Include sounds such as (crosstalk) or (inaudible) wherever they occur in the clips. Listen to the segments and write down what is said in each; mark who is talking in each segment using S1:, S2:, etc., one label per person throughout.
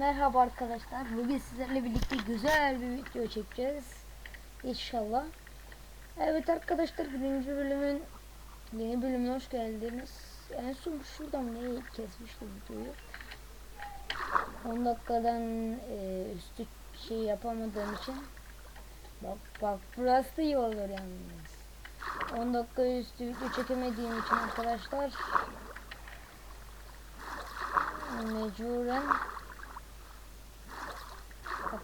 S1: Merhaba arkadaşlar. Bugün sizlerle birlikte güzel bir video çekeceğiz. İnşallah. Evet arkadaşlar birinci bölümün yeni bölümüne hoş geldiniz. En son şuradan neyi kesmiştim videoyu. 10 dakikadan e, üstü şey yapamadığım için. Bak bak burası da iyi olur yalnız. 10 dakika üstü video çekemediğim için arkadaşlar mecburen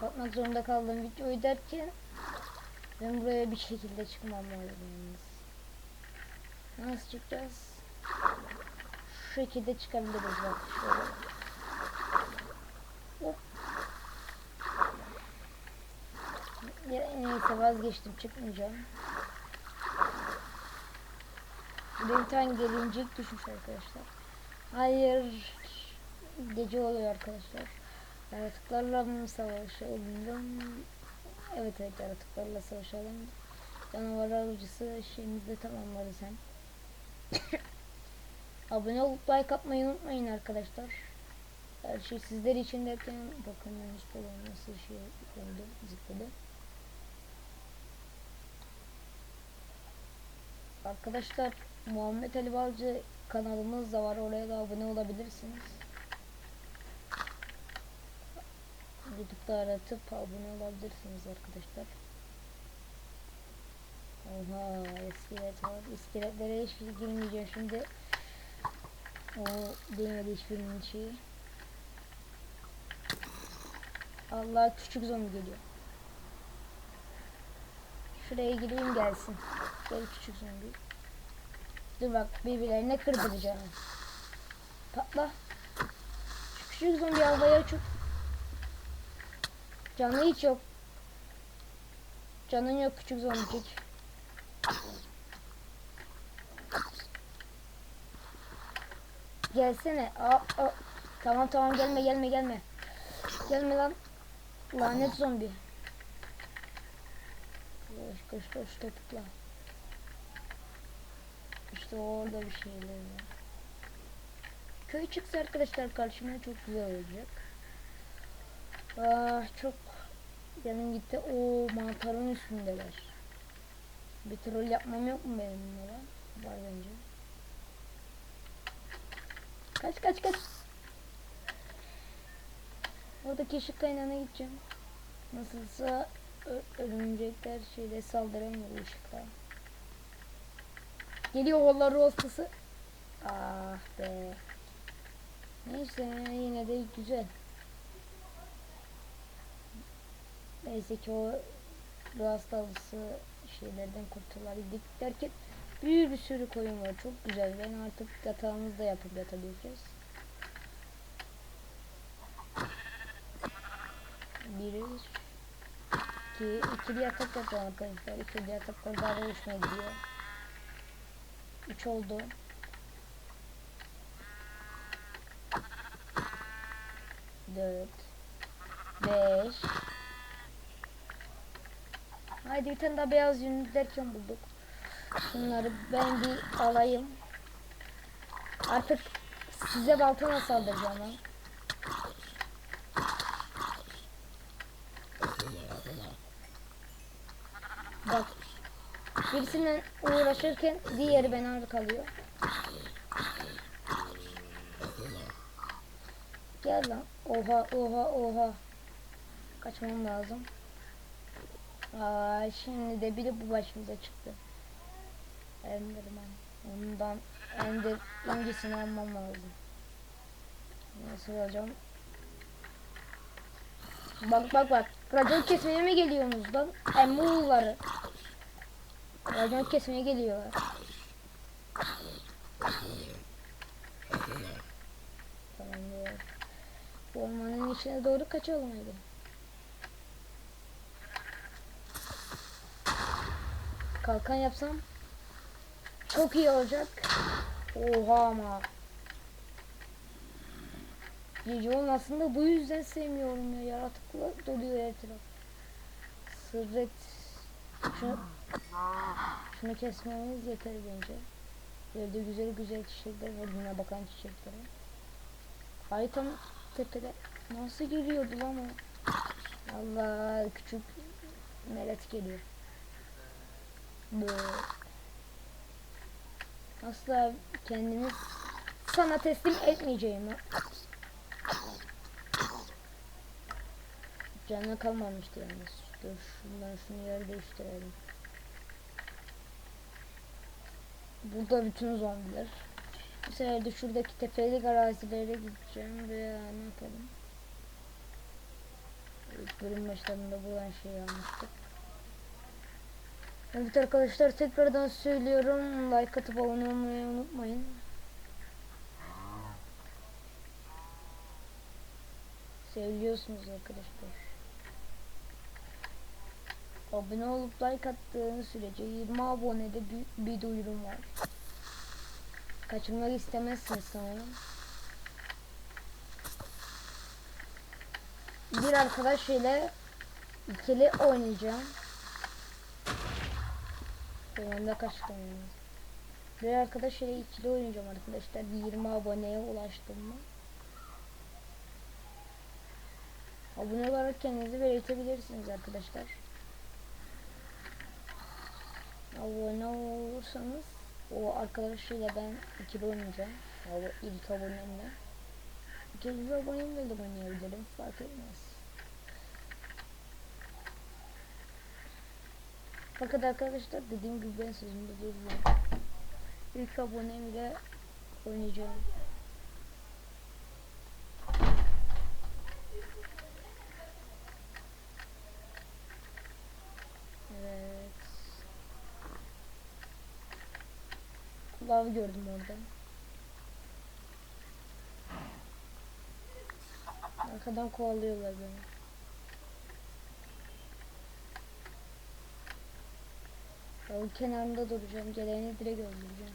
S1: kapatmak zorunda kaldığım videoyu derken ben buraya bir şekilde çıkmam lazım. Nasıl çıkacağız? Şu şekilde çıkabiliriz bak şöyle. Hop. Neyse vazgeçtim çıkmayacağım. Bir tane gelincik düşmüş arkadaşlar. Hayır. Gece oluyor arkadaşlar. Yaratıklarla mı savaşalım? Evet evet yaratıklarla savaşalım. Canavar avcısı şeyimizde tamamladı sen. (coughs) Abone olup like atmayı unutmayın arkadaşlar. Her şey sizler için derken bakın Yunus Balon nasıl şey oldu zıpladı. Arkadaşlar Muhammed Ali Balcı kanalımız da var oraya da abone olabilirsiniz. YouTube'da aratıp abone olabilirsiniz arkadaşlar. Oha iskelet var. İskeletlere hiç girmeyeceğim şimdi. O değmedi hiçbirinin şeyi. Allah küçük zombi geliyor. Şuraya gireyim gelsin. Gel küçük zombi. Dur bak birbirlerine kırdıracağım. Patla. Şu küçük zombi havaya çok Canı hiç yok. Canın yok küçük zombicik. Gelsene. Aa, aa. Tamam tamam gelme gelme gelme. Gelme lan. Lanet zombi. Koş koş koş topukla. İşte orada bir şeyler var. Köy çıksa arkadaşlar karşıma çok güzel olacak. Ah çok yanım gitti. O mantarın üstündeler. Bir troll yapmam yok mu benim bunlara? Var bence. Kaç kaç kaç. Oradaki ışık kaynağına gideceğim. Nasılsa örümcekler şeyle saldıramıyor ışıkla. Geliyor oğullar hastası. Ah be. Neyse yine de güzel. Neyse ki o ruh hastalısı şeylerden kurtulabildik derken bir, bir sürü koyun var. Çok güzel. Ben artık yatağımızda yapıp yatabileceğiz. Bir, iki, ikili yatak yapacağım arkadaşlar. İkili yataklar daha da hoşuma gidiyor. Üç oldu. Dört. Beş. Haydi bir tane daha beyaz yünlü derken bulduk. Şunları ben bir alayım. Artık size baltona saldıracağım ben. Bak. Birisinden uğraşırken diğeri beni arka kalıyor. Gel lan. Oha oha oha. Kaçmam lazım. Aa, şimdi de bir de bu başımıza çıktı. Enderman. Ondan Ender incisini almam lazım. Nasıl alacağım? Bak bak bak. Racon kesmeye mi geliyorsunuz lan? Emuğulları. Racon kesmeye geliyorlar. Tamamdır. Bu Ormanın içine doğru kaçalım hadi. Kalkan yapsam çok iyi olacak. Oha ama. Gece olmasın da bu yüzden sevmiyorum ya. Yaratıklar doluyor her taraf. Sırret. Şunu, şunu kesmemiz yeter bence. Böyle güzel güzel çiçekler var. Buna bakan çiçekler. Haritanın tepede Nasıl geliyordu lan o? Allah küçük melet geliyor. Asla kendimi sana teslim etmeyeceğim. Canına kalmamıştı yalnız. Dur şundan şunu yer değiştirelim. Burada bütün zombiler. Bu sefer de şuradaki tepelik arazilere gideceğim ve ne yapalım. Bölüm başlarında buradan şey almıştık. Evet arkadaşlar tekrardan söylüyorum. Like atıp abone olmayı unutmayın. Seviyorsunuz arkadaşlar. Abone olup like attığınız sürece 20 abonede bir, bir duyurum var. Kaçırmak istemezsiniz sanırım. Bir arkadaş ile ikili oynayacağım. Benim de kaç tane var? Bir arkadaş ile ikili oynayacağım arkadaşlar. Bir 20 aboneye ulaştım mı? Abone olarak kendinizi belirtebilirsiniz arkadaşlar. Abone olursanız o arkadaşıyla ben ikili oynayacağım. O ilk abonemle. İkinci abonemle de oynayabilirim. Fark etmez. Fakat arkadaşlar dediğim gibi ben sözümde duruyorum. İlk abonem ile oynayacağım. Evet. Lav gördüm orada. Arkadan kovalıyorlar beni. Yolun kenarında duracağım. Geleni direkt öldüreceğim.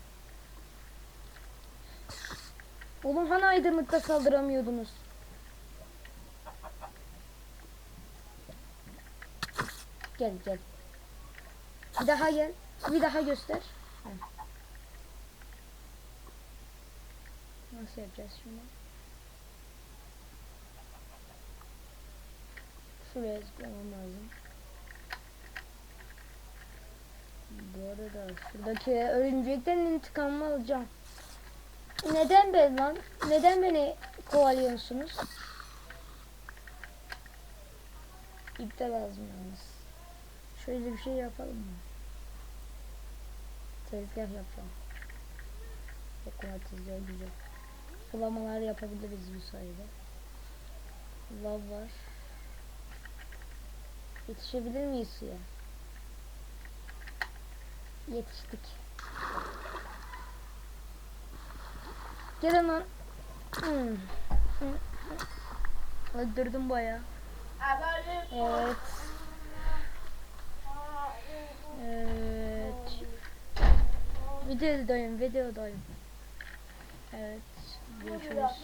S1: Oğlum hani aydınlıkta saldıramıyordunuz? Gel gel. Bir daha gel. Bir daha göster. Nasıl yapacağız şimdi? Şuraya zıplamam lazım. Bu arada şuradaki örümcekten intikamımı alacağım. Neden ben lan? Neden beni kovalıyorsunuz? İpte lazım yalnız. Şöyle bir şey yapalım mı? Tezgah yapacağım. Okuma tezgahı güzel. Sulamalar yapabiliriz bu sayede. Lav var. Yetişebilir miyiz suya? Yetiştik. Gel hemen. Hmm. Öldürdüm bayağı. Evet. Evet. Videodayım, videodayım. Evet. Görüşürüz.